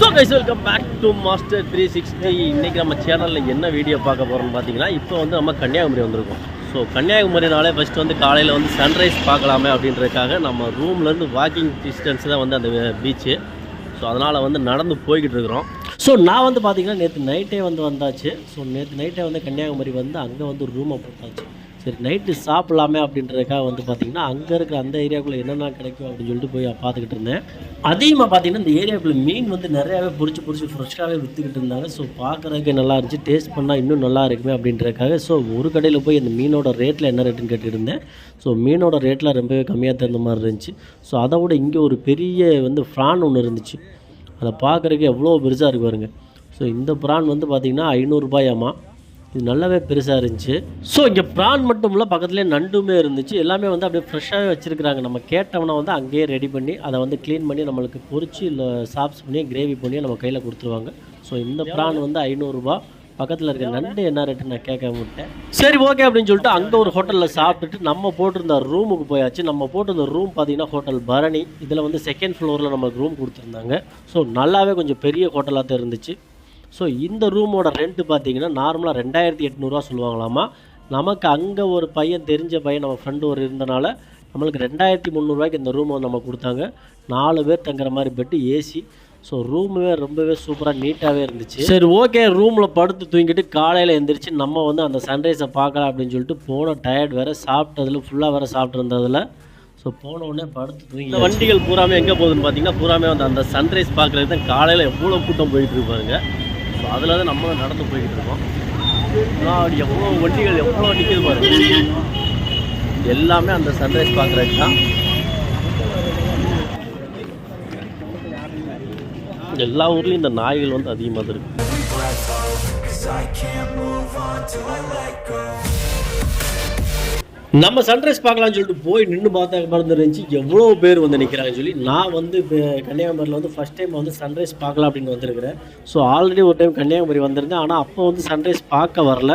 So guys welcome back to master three sixty இன்றைக்கி நம்ம சேனலில் என்ன வீடியோ பார்க்க போகிறோம்னு பார்த்தீங்கன்னா இப்போ வந்து நம்ம கன்னியாகுமரி வந்திருக்கோம். ஸோ கன்னியாகுமரினாலே ஃபஸ்ட்டு வந்து காலையில் வந்து சன்ரைஸ் பார்க்கலாமே அப்படின்றதுக்காக நம்ம ரூம்லேருந்து வாக்கிங் டிஸ்டன்ஸ் தான் வந்து அந்த பீச்சு ஸோ அதனால் வந்து நடந்து போய்கிட்டு இருக்கிறோம். ஸோ நான் வந்து பார்த்தீங்கன்னா நேற்று நைட்டே வந்து வந்தாச்சு. ஸோ நேற்று நைட்டே வந்து கன்னியாகுமரி வந்து அங்கே வந்து ரூமை போட்டாச்சு. சரி நைட்டு சாப்பிட்லாமே அப்படின்றதுக்காக வந்து பார்த்தீங்கன்னா அங்கே இருக்கிற அந்த ஏரியாவுக்குள்ளே என்னென்ன கிடைக்கும் அப்படின்னு சொல்லிட்டு போய் பார்த்துக்கிட்டு இருந்தேன். அதிகமாக பார்த்தீங்கன்னா இந்த ஏரியாக்குள்ளே மீன் வந்து நிறையாவே பிடிச்சி பிடிச்சி ஃப்ரெஷ்ஷாகவே விற்றுக்கிட்டு இருந்தாங்க. ஸோ பார்க்குறதுக்கு நல்லா இருந்துச்சு. டேஸ்ட் பண்ணால் இன்னும் நல்லா இருக்குமே அப்படின்றதுக்காக ஸோ ஒரு கடையில் போய் இந்த மீனோட ரேட்டில் என்ன ரேட்டுன்னு கேட்டுருந்தேன் இருந்தேன். ஸோ மீனோட ரேட்டில் ரொம்பவே கம்மியாக தகுந்த மாதிரி இருந்துச்சு. ஸோ அதை விட இங்கே ஒரு பெரிய வந்து ஃப்ரான் ஒன்று இருந்துச்சு. அதை பார்க்குறதுக்கு எவ்வளோ பெருசாக இருக்கு பாருங்க. ஸோ இந்த ப்ரான் வந்து பார்த்திங்கன்னா ஐநூறுரூபாயாமா இது நல்லாவே பெருசாக இருந்துச்சு. ஸோ இங்கே ப்ரான் மட்டும் இல்லை பக்கத்துலேயே நண்டுமே இருந்துச்சு. எல்லாமே வந்து அப்படியே ஃப்ரெஷ்ஷாகவே வச்சுருக்காங்க நம்ம கேட்டவனை வந்து அங்கேயே ரெடி பண்ணி அதை வந்து க்ளீன் பண்ணி நம்மளுக்கு பொறிச்சு இல்லை சாப்ஸ் பண்ணி கிரேவி பண்ணி நம்ம கையில் கொடுத்துருவாங்க. ஸோ இந்த ப்ரான் வந்து ஐநூறுரூபா பக்கத்தில் இருக்க நண்டு என்ன ரேட்டு நான் கேட்க விட்டேன். சரி ஓகே அப்படின்னு சொல்லிட்டு அங்கே ஒரு ஹோட்டலில் சாப்பிட்டுட்டு நம்ம போட்டிருந்த ரூமுக்கு போயாச்சு. நம்ம போட்டிருந்த ரூம் பார்த்தீங்கன்னா ஹோட்டல் பரணி. இதில் வந்து செகண்ட் ஃப்ளோரில் நமக்கு ரூம் கொடுத்துருந்தாங்க. ஸோ நல்லாவே கொஞ்சம் பெரிய ஹோட்டலாக தான் இருந்துச்சு. ஸோ இந்த ரூமோட ரெண்ட்டு பார்த்தீங்கன்னா நார்மலாக ரெண்டாயிரத்தி எட்நூறுவா சொல்லுவாங்களாமா நமக்கு அங்கே ஒரு பையன் தெரிஞ்ச பையன் நம்ம ஃப்ரெண்டு ஒரு இருந்தனால நம்மளுக்கு ரெண்டாயிரத்தி முந்நூறுவாய்க்கு இந்த ரூமை நம்ம கொடுத்தாங்க. நாலு பேர் தங்குற மாதிரி பெட்டு ஏசி ஸோ ரூமுமே ரொம்பவே சூப்பராக நீட்டாகவே இருந்துச்சு. சரி ஓகே ரூமில் படுத்து தூங்கிட்டு காலையில் எந்திரிச்சு நம்ம வந்து அந்த சன்ரைஸை பார்க்கலாம் அப்படின்னு சொல்லிட்டு போன டயர்ட் வேறு சாப்பிட்டதில் ஃபுல்லாக வேறு சாப்பிட்ருந்ததில் ஸோ போன உடனே படுத்து தூங்கி வண்டிகள் பூராமே எங்கே போகுதுன்னு பார்த்தீங்கன்னா பூராமே வந்து அந்த சன்ரைஸ் பார்க்குறது தான் காலையில் எவ்வளோ கூட்டம் போயிட்டு இருப்பாருங்க ஸோ அதில் தான் நம்ம நடந்து போய்கிட்டு இருக்கோம். முன்னாடி எவ்வளோ வண்டிகள் எவ்வளோ நிற்கிது பாருங்க எல்லாமே அந்த சன்ரைஸ் பார்க்குறதுக்கு தான். எல்லா ஊர்லேயும் இந்த நாய்கள் வந்து அதிகமாக தான் இருக்கு. நம்ம சன்ரைஸ் பார்க்கலாம்னு சொல்லிட்டு போய் நின்று பார்த்தா மறந்துருந்துச்சு எவ்வளோ பேர் வந்து நிற்கிறாங்கன்னு சொல்லி நான் வந்து இப்போ கன்னியாகுமரியில் வந்து ஃபஸ்ட் டைம் வந்து சன்ரைஸ் பார்க்கலாம் அப்படின்னு வந்திருக்கிறேன். ஸோ ஆல்ரெடி ஒரு டைம் கன்னியாகுமரி வந்திருந்தேன். ஆனால் அப்போ வந்து சன்ரைஸ் பார்க்க வரல.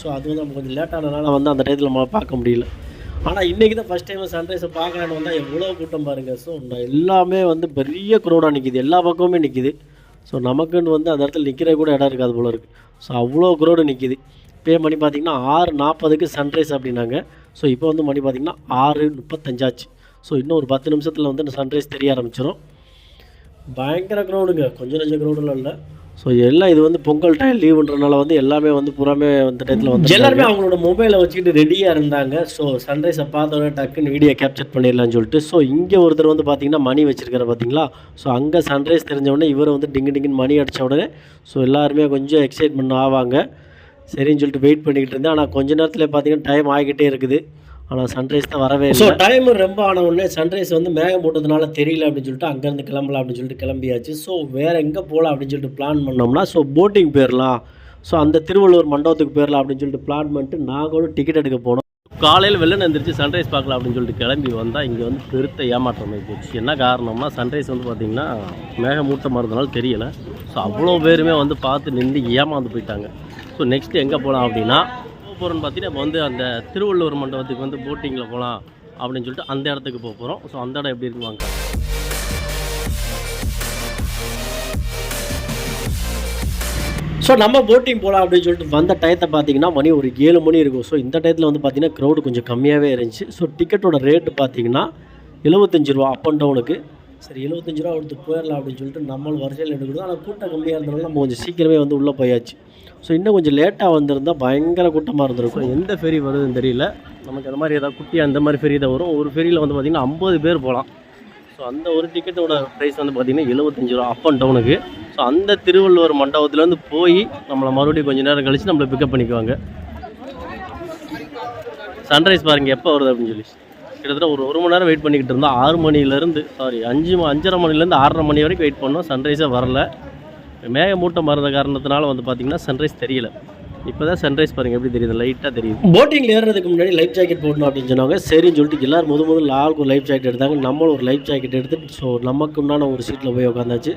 ஸோ அது வந்து நம்ம கொஞ்சம் லேட்டானதுனால வந்து அந்த டயத்தில் நம்ம பார்க்க முடியல. ஆனால் இன்றைக்கி தான் ஃபஸ்ட் டைம் சன்ரைஸை பார்க்கலான்னு வந்தால் எவ்வளோ கூட்டம் பாருங்கள் ஸோ எல்லாமே வந்து பெரிய க்ரௌடாக நிற்கிது எல்லா பக்கமுமே நிற்கிது ஸோ நமக்குன்னு வந்து அந்த இடத்துல நிற்கிற கூட இடம் இருக்காது போல இருக்குது ஸோ அவ்வளோ குரோடு நிற்கிது இப்போ மணி பார்த்திங்கன்னா ஆறு நாற்பதுக்கு சன்ரைஸ் அப்படின்னாங்க. ஸோ இப்போ வந்து மணி பார்த்திங்கன்னா ஆறு முப்பத்தஞ்சாச்சு. ஸோ இன்னும் ஒரு பத்து நிமிஷத்தில் வந்து இந்த சன்ரைஸ் தெரிய ஆரம்பிச்சிடும் பயங்கர க்ரௌடுங்க கொஞ்சம் நஞ்ச க்ரௌடெலாம் இல்லை. ஸோ எல்லாம் இது வந்து பொங்கல் டைம் லீவுன்றனால வந்து எல்லாமே வந்து புறாமே அந்த டயத்தில் வந்து எல்லாருமே அவங்களோட மொபைலை வச்சுக்கிட்டு ரெடியாக இருந்தாங்க. ஸோ சன்ரைஸை பார்த்தோன்னே டக்குன்னு வீடியோ கேப்சர் பண்ணிடலாம்னு சொல்லிட்டு. ஸோ இங்கே ஒருத்தர் வந்து பார்த்தீங்கன்னா மணி வச்சிருக்காரு பார்த்தீங்களா ஸோ அங்கே சன்ரைஸ் தெரிஞ்ச உடனே இவர் வந்து டிங்கு டிங்குன்னு மணி அடித்த உடனே ஸோ எல்லாருமே கொஞ்சம் எக்ஸைட்மெண்ட் ஆவாங்க. சரின்னு சொல்லிட்டு வெயிட் பண்ணிக்கிட்டு இருந்தேன். ஆனால் கொஞ்ச நேரத்தில் பார்த்தீங்கன்னா டைம் ஆகிக்கிட்டே இருக்குது. ஆனால் சன்ரைஸ் தான் வரவே ஸோ டைம் ரொம்ப ஆன உடனே சன்ரைஸ் வந்து மேகம் போட்டதுனால தெரியல அப்படின்னு சொல்லிட்டு அங்கேருந்து கிளம்பலாம் அப்படின்னு சொல்லிட்டு கிளம்பியாச்சு. ஸோ வேறு எங்கே போகலாம் அப்படின்னு சொல்லிட்டு பிளான் பண்ணோம்னா ஸோ போட்டிங் போயிடலாம் ஸோ அந்த திருவள்ளுவர் மண்டபத்துக்கு போயிடலாம் அப்படின்னு சொல்லிட்டு பிளான் பண்ணிட்டு நாங்களும் டிக்கெட் எடுக்க போனோம். காலையில் வெள்ளன எந்திரிச்சு சன்ரைஸ் பார்க்கலாம் அப்படின்னு சொல்லிட்டு கிளம்பி வந்தால் இங்கே வந்து பெருத்த ஏமாற்றம் போச்சு என்ன காரணம்னா சன்ரைஸ் வந்து பார்த்திங்கன்னா மேகமூட்டமாக இருந்தனால தெரியலை. ஸோ அவ்வளோ பேருமே வந்து பார்த்து நின்று ஏமாந்து போயிட்டாங்க. ஸோ நெக்ஸ்ட் எங்கே போகலாம் அப்படின்னா போக போகிறோன்னு பார்த்தீங்கன்னா இப்போ வந்து அந்த திருவள்ளுவர் மண்டபத்துக்கு வந்து போட்டிங்கில் போகலாம் அப்படின்னு சொல்லிட்டு அந்த இடத்துக்கு போக போகிறோம் ஸோ அந்த இடம் எப்படி இருக்குவாங்க ஸோ நம்ம போட்டிங் போகலாம் அப்படின்னு சொல்லிட்டு வந்த டயத்தை பார்த்தீங்கன்னா மணி ஒரு ஏழு மணி இருக்கும். ஸோ இந்த டயத்தில் வந்து பார்த்தீங்கன்னா க்ரௌடு கொஞ்சம் கம்மியாகவே இருந்துச்சு. ஸோ டிக்கெட்டோட ரேட்டு பார்த்தீங்கன்னா எழுபத்தஞ்சு ரூபா அப் அண்ட் டவுனுக்கு சரி எழுபத்தஞ்சு ரூபா கொடுத்து போயிடலாம் அப்படின்னு சொல்லிட்டு நம்மளும் வரிசையில் எடுக்கணும். ஆனால் கூட்டம் கம்மியாக இருந்தனால நம்ம கொஞ்சம் சீக்கிரமே வந்து உள்ளே போயாச்சு. ஸோ இன்னும் கொஞ்சம் லேட்டாக வந்திருந்தால் பயங்கர கூட்டமாக இருந்திருக்கும். எந்த ஃபெரி வருதுன்னு தெரியல. நமக்கு அந்த மாதிரி ஏதாவது குட்டியாக அந்த மாதிரி ஃபெரி தான் வரும். ஒரு ஃபெரியில் வந்து பார்த்திங்கன்னா ஐம்பது பேர் போகலாம். ஸோ அந்த ஒரு டிக்கெட்டோட ப்ரைஸ் வந்து பார்த்திங்கன்னா எழுபத்தஞ்சு ரூபா அப் அண்ட் டவுனுக்கு ஸோ அந்த திருவள்ளுவர் மண்டபத்துலேருந்து போய் நம்மளை மறுபடியும் கொஞ்சம் நேரம் கழித்து நம்மளை பிக்கப் பண்ணிக்குவாங்க. சன்ரைஸ் பாருங்கள் எப்போ வருது அப்படின்னு சொல்லி. கிட்டத்தட்ட ஒரு ஒரு மணி நேரம் வெயிட் பண்ணிக்கிட்டு இருந்தோம். ஆறு மணிலேருந்து சாரி அஞ்சு அஞ்சரை மணிலேருந்து ஆறரை மணி வரைக்கும் வெயிட் பண்ணோம். சன்ரைஸே வரல. மேகமூட்டம் மறந்த காரணத்தினால வந்து பார்த்திங்கன்னா சன்ரைஸ் தெரியல. இப்போ தான் சன்ரைஸ் பாருங்கள் எப்படி தெரியுது? லைட்டாக தெரியுது. போட்டிங்கில் ஏறுறதுக்கு முன்னாடி லைஃப் ஜாக்கெட் போடணும் அப்படின்னு சொன்னாங்க. சரின்னு சொல்லிட்டு எல்லோரும் முத முதல்ல ஆளுக்கு ஒரு லைஃப் ஜாக்கெட் எடுத்தாங்க. நம்மளும் ஒரு லைஃப் ஜாக்கெட் எடுத்து ஸோ நமக்கு உண்டான ஒரு சீட்டில் போய் உட்காந்தாச்சு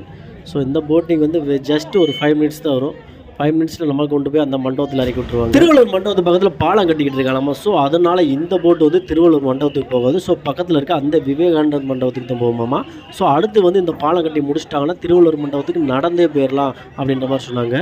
ஸோ இந்த போட்டிங் வந்து ஜஸ்ட் ஒரு ஃபைவ் மினிட்ஸ் தான் வரும். ஃபைவ் மினிட்ஸில் நம்ம கொண்டு போய் அந்த மண்டபத்தில் இறக்கி விட்டுருவாங்க. திருவள்ளூர் மண்டபத்து பக்கத்தில் பாலம் கட்டிக்கிட்டு இருக்காங்க. ஸோ அதனால் இந்த போட் வந்து திருவள்ளூர் மண்டபத்துக்கு போகாது. ஸோ பக்கத்தில் இருக்க அந்த விவேகானந்தர் மண்டபத்துக்கு தான் போகுமாமா ஸோ அடுத்து வந்து இந்த பாலம் கட்டி முடிச்சிட்டாங்கன்னா திருவள்ளூர் மண்டபத்துக்கு நடந்தே போயிடலாம் அப்படின்ற மாதிரி சொன்னாங்க.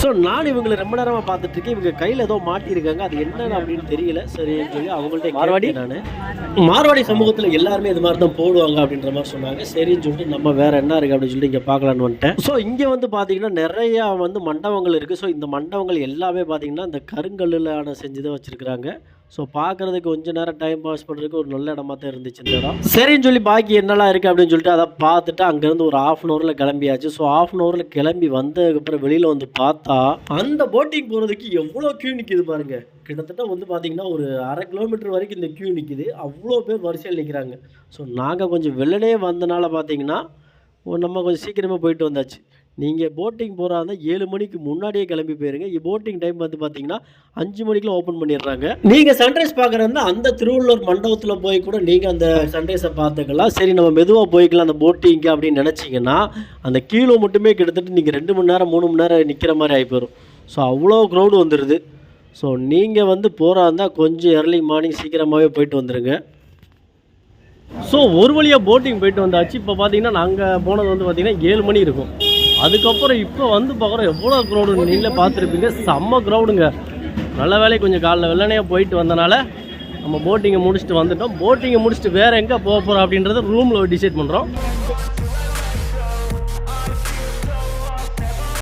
ஸோ நான் இவங்களை ரொம்ப நேரமாக பார்த்துட்டு இருக்கேன் இவங்க கையில் ஏதோ மாட்டியிருக்காங்க. அது என்னன்னு அப்படின்னு தெரியல. சரின்னு சொல்லி அவங்கள்ட்ட மார்வாடி? நான். மார்வாடி சமூகத்தில் எல்லாருமே இது மாதிரி தான் போடுவாங்க அப்படின்ற மாதிரி சொன்னாங்க. சரின்னு சொல்லிட்டு நம்ம வேற என்ன இருக்குது அப்படின்னு சொல்லிட்டு இங்கே பார்க்கலான்னு வந்துட்டேன். ஸோ இங்கே வந்து பார்த்தீங்கன்னா நிறையா வந்து மண்டபங்கள் இருக்குது ஸோ இந்த மண்டபங்கள் எல்லாமே பார்த்தீங்கன்னா இந்த கருங்கல்லில் செஞ்சு தான் வச்சுருக்குறாங்க. ஸோ பார்க்குறதுக்கு கொஞ்ச நேரம் டைம் பாஸ் பண்ணுறதுக்கு ஒரு நல்ல இடமா தான் இருந்துச்சு இந்த இடம். சரின்னு சொல்லி பாக்கி என்னெல்லாம் இருக்குது அப்படின்னு சொல்லிட்டு அதை பார்த்துட்டு அங்கேருந்து ஒரு ஆஃப் அன் ஹவரில் கிளம்பியாச்சு. ஸோ ஆஃப் அன் ஹவரில் கிளம்பி வந்ததுக்கப்புறம் வெளியில் வந்து பார்த்தா அந்த போட்டிங் போகிறதுக்கு எவ்வளோ கியூ நிற்கிது பாருங்க. கிட்டத்தட்ட வந்து பார்த்தீங்கன்னா ஒரு அரை கிலோமீட்டர் வரைக்கும் இந்த கியூ நிற்கிது அவ்வளோ பேர் வரிசையில் நிற்கிறாங்க ஸோ நாங்கள் கொஞ்சம் வெள்ளனே வந்தனால பார்த்தீங்கன்னா நம்ம கொஞ்சம் சீக்கிரமாக போயிட்டு வந்தாச்சு. நீங்கள் போட்டிங் போகிறா இருந்தால் ஏழு மணிக்கு முன்னாடியே கிளம்பி போயிருங்க. போட்டிங் டைம் வந்து பார்த்தீங்கன்னா அஞ்சு மணிக்கெலாம் ஓப்பன் பண்ணிடுறாங்க. நீங்கள் சன்ரைஸ் பார்க்குறதா அந்த திருவள்ளூர் மண்டபத்தில் போய் கூட நீங்கள் அந்த சன்ரைஸை பார்த்துக்கலாம். சரி நம்ம மெதுவாக போய்க்கலாம் அந்த போட்டிங்க்கு அப்படின்னு நினச்சிங்கன்னா அந்த கீழே மட்டுமே கிட்டத்தட்ட நீங்கள் ரெண்டு மணி நேரம் மூணு மணி நேரம் நிற்கிற மாதிரி ஆகி போயிடும் ஸோ அவ்வளோ க்ரௌடு வந்துடுது ஸோ நீங்கள் வந்து போகிறா இருந்தால் கொஞ்சம் ஏர்லி மார்னிங் சீக்கிரமாகவே போயிட்டு வந்துடுங்க ஸோ ஒரு வழியாக போட்டிங் போயிட்டு வந்தாச்சு. இப்போ பார்த்தீங்கன்னா நாங்கள் போனது வந்து பார்த்திங்கன்னா ஏழு மணி இருக்கும். அதுக்கப்புறம் இப்போ வந்து பார்க்குறோம் எவ்வளோ க்ரௌடு நீங்களே பார்த்துருப்பீங்க. செம்ம க்ரௌடுங்க நல்ல வேலை கொஞ்சம் காலைல வெள்ளனையாக போயிட்டு வந்தனால நம்ம போட்டிங்கை முடிச்சுட்டு வந்துட்டோம். போட்டிங்கை முடிச்சுட்டு வேறு எங்கே போக போகிறோம் அப்படின்றத ரூமில் டிசைட் பண்ணுறோம்